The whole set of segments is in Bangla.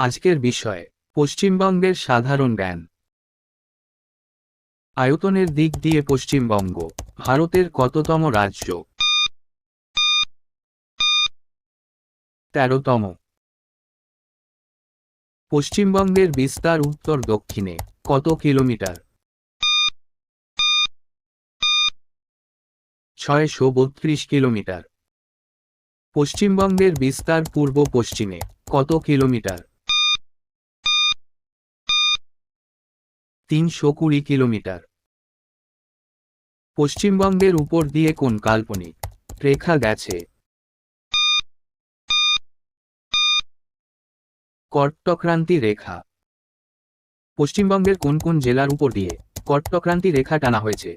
আজকের বিষয়, পশ্চিমবঙ্গের সাধারণ জ্ঞান। আয়তনের দিক দিয়ে পশ্চিমবঙ্গ, ভারতের কততম রাজ্য? তেরোতম। পশ্চিমবঙ্গের বিস্তার উত্তর দক্ষিণে, কত কিলোমিটার? ছয়শো বত্রিশ কিলোমিটার। পশ্চিমবঙ্গের বিস্তার পূর্ব পশ্চিমে কত কিলোমিটার? তিনশো কুড়ি কিলোমিটার। পশ্চিমবঙ্গের উপর দিয়ে কোন কাল্পনিক রেখা গেছে? কর্টক্রান্তি রেখা। পশ্চিমবঙ্গের কোন কোন জেলার উপর দিয়ে কর্টক্রান্তি রেখা টানা হয়েছে?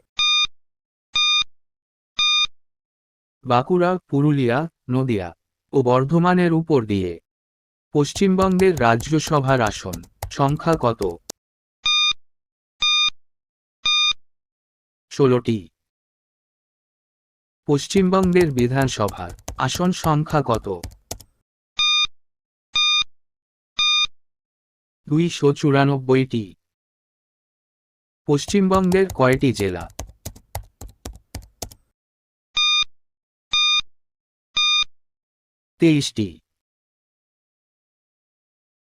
বাঁকুড়া, পুরুলিয়া, নদিয়া ও বর্ধমানের উপর দিয়ে। পশ্চিমবঙ্গের রাজ্যসভার আসন সংখ্যা কত? ষোলোটি। পশ্চিমবঙ্গের বিধানসভার আসন সংখ্যা কত? দুইশো চুরানব্বইটি। পশ্চিমবঙ্গের কয়টি জেলা? তেইশটি।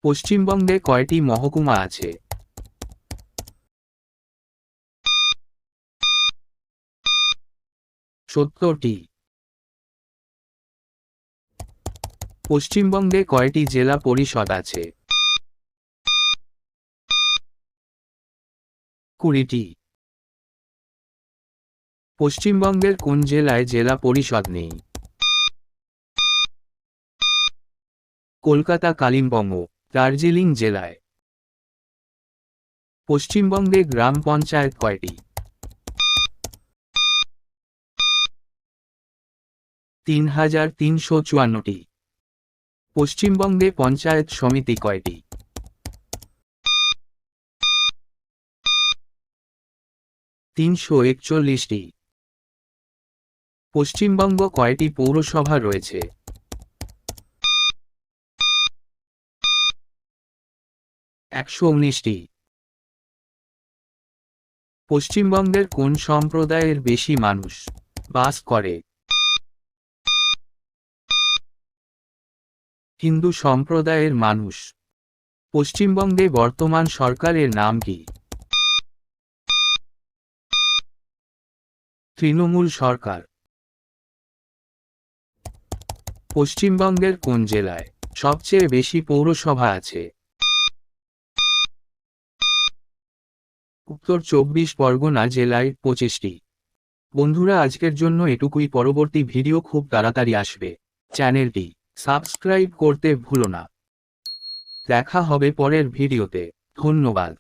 পশ্চিমবঙ্গে কয়টি মহকুমা আছে? সত্তরটি পশ্চিমবঙ্গে কয়টি জেলা পরিষদ আছে? কুড়িটি। পশ্চিমবঙ্গের কোন জেলায় জেলা পরিষদ নেই? কলকাতা, কালিম্পং ও দার্জিলিং জেলায়। পশ্চিমবঙ্গে গ্রাম পঞ্চায়েত কয়টি? তিন হাজার তিনশো চুয়ান্নটি। পশ্চিমবঙ্গে পঞ্চায়েত সমিতি কয়টি? তিনশো একচল্লিশটি। পশ্চিমবঙ্গ কয়টি পৌরসভা রয়েছে? একশো উনিশটি। পশ্চিমবঙ্গের কোন সম্প্রদায়ের বেশি মানুষ বাস করে? হিন্দু সম্প্রদায়ের মানুষ। পশ্চিমবঙ্গে বর্তমান সরকারের নাম কি? তৃণমূল সরকার। পশ্চিমবঙ্গের কোন জেলায় সবচেয়ে বেশি পৌরসভা আছে? উত্তর চব্বিশ পরগনা জেলায় পঁচিশটি। বন্ধুরা, আজকের জন্য এটুকুই। পরবর্তী ভিডিও খুব তাড়াতাড়ি আসবে। চ্যানেলটি সাবস্ক্রাইব করতে ভুলো না। দেখা হবে পরের ভিডিওতে। ধন্যবাদ।